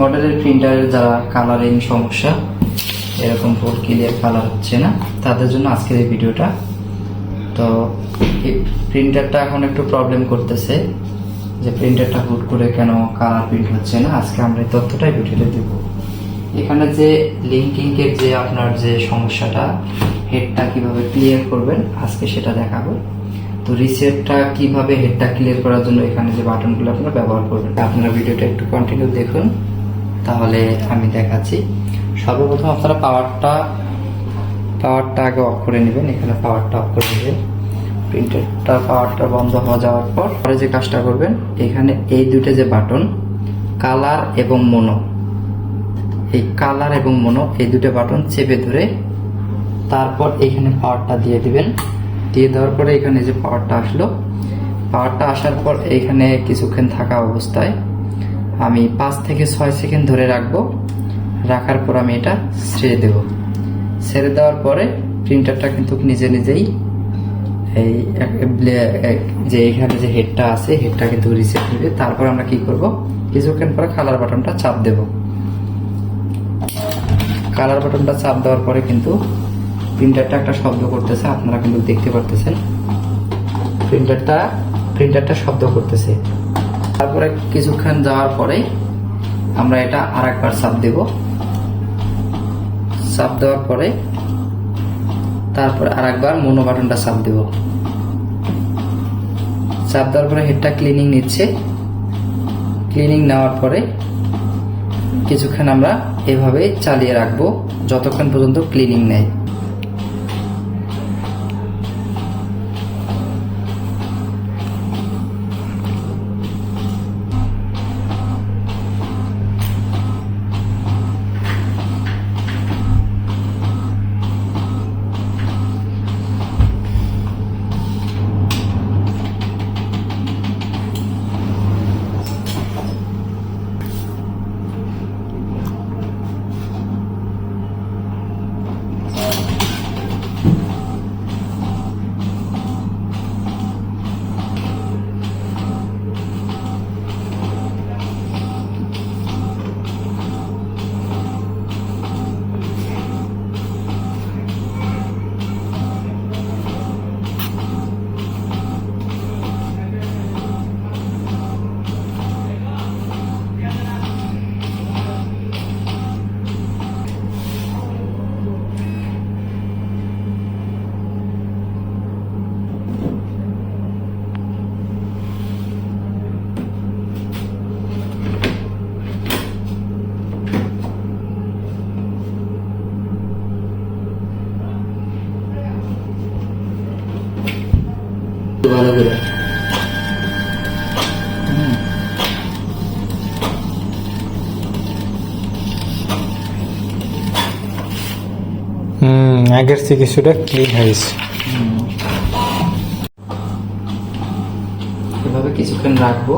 মডেলের প্রিন্টারের যারা কালারিং সমস্যা, এরকম ফুল ক্লিয়ার কালার হচ্ছে না। তাদের জন্য আজকের এই ভিডিওটা। তো প্রিন্টারটা এখন একটু প্রবলেম করতেছে যে প্রিন্টারটা হুট করে কেন কালার প্রিন্ট হচ্ছে না। আজকে আমরা এই তথ্যটাই ভিডিওতে দেব। এখানে যে লিঙ্কিংয়ের যে আপনার যে সমস্যাটা হেডটা কীভাবে ক্লিয়ার করবেন, আজকে সেটা দেখাবো। তো রিসেটটা কীভাবে হেডটা ক্লিয়ার করার জন্য এখানে যে বাটনগুলো আপনারা ব্যবহার করবেন, আপনারা ভিডিওটা একটু কন্টিনিউ দেখুন। তাহলে আমি দেখাচ্ছি। সর্বপ্রথম আপনারা পাওয়ারটা পাওয়ারটা আগে অফ করে নেবেন। এখানে পাওয়ারটা অফ করে নেবেন। প্রিন্টারটা পাওয়ারটা বন্ধ হয়ে যাওয়ার পর পরে যে কাজটা করবেন, এখানে এই দুটো যে বাটন কালার এবং মনো এই কালার এবং মনো এই দুটো বাটন চেপে ধরে তারপর এখানে পাওয়ারটা দিয়ে দিবেন। দিয়ে দেওয়ার পরে এখানে যে পাওয়ারটা আসলো পাওয়ারটা আসার পর এখানে কিছুক্ষণ থাকা অবস্থায় আমি পাঁচ থেকে ছয় সেকেন্ড ধরে রাখব। রাখার পর আমি এটা ছেড়ে দেব। ছেড়ে দেওয়ার পরে প্রিন্টারটা কিন্তু নিজে নিজেই এই যে এখানে যে হেডটা আছে হেডটা কিন্তু রিসেট নেবে তারপর আমরা কি করব? কিছুক্ষণ পরে কালার বাটনটা চাপ দেব। কালার বাটনটা চাপ দেওয়ার পরে কিন্তু প্রিন্টারটা একটা শব্দ করতেছে, আপনারা কিন্তু দেখতে পারতেছেন। প্রিন্টারটা প্রিন্টারটা শব্দ করতেছে। তারপরে কিছুক্ষণ যাওয়ার পরে আমরা এটা আর একবার চাপ দেব। চাপ দেওয়ার পরে তারপরে আর একবার মনো বাটনটা চাপ দেব। চাপ দেওয়ার পরে হেডটা ক্লিনিং নিচ্ছে। ক্লিনিং নেওয়ার পরে কিছুক্ষণ আমরা এভাবে চালিয়ে রাখব, যতক্ষণ পর্যন্ত ক্লিনিং নেয় ভালো করে হুম। হুম আগের থেকে কিছুটা ক্লিন হয়েছে হুম। এভাবে কিছুক্ষণ রাখব